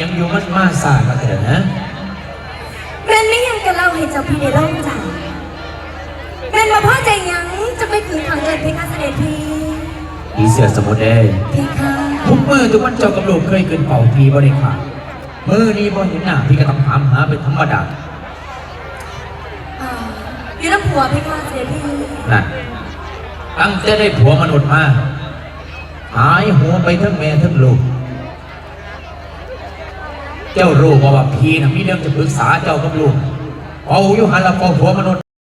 ยังอยู่มันมาซาก็เถอะนะแม่นไม่ยังจะเล่าให้เจ้าพี่ได้ร่องใจแม่นมาพ่อใจหยังจะไปคืนขังเงินเพคะเสด็จพี่อีเสือสมุทรเอ้ยเพคะทุกมือทุกวันเจ้ากับลูกเคยขึ้นเป่าพีบ่ได้ขาดมือนี้บ่เห็นหน้าพี่ก็ต้องถามหาเป็นธรรมดาอ่าอยู่น้ำผัวเพคะเสด็จพี่นั่นตั้งแต่ได้ผัวมนุษย์มาหายหัวไปทั้งแม่ทั้งลูก เจ้ารู้บ่ว่าพี่นะมีเรื่องจะปรึกษาเจ้ากับลูกเอาอยู่หันละกองผัวมนุษย์